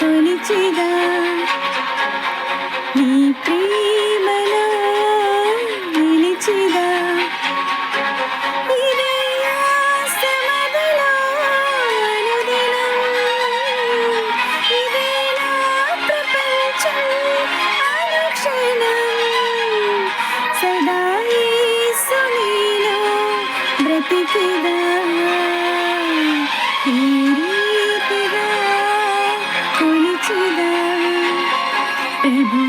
తొలిచిదా నీ ప్రేమలో నిలిచిదా సదా సునీలో బ్రతికిదా. baby.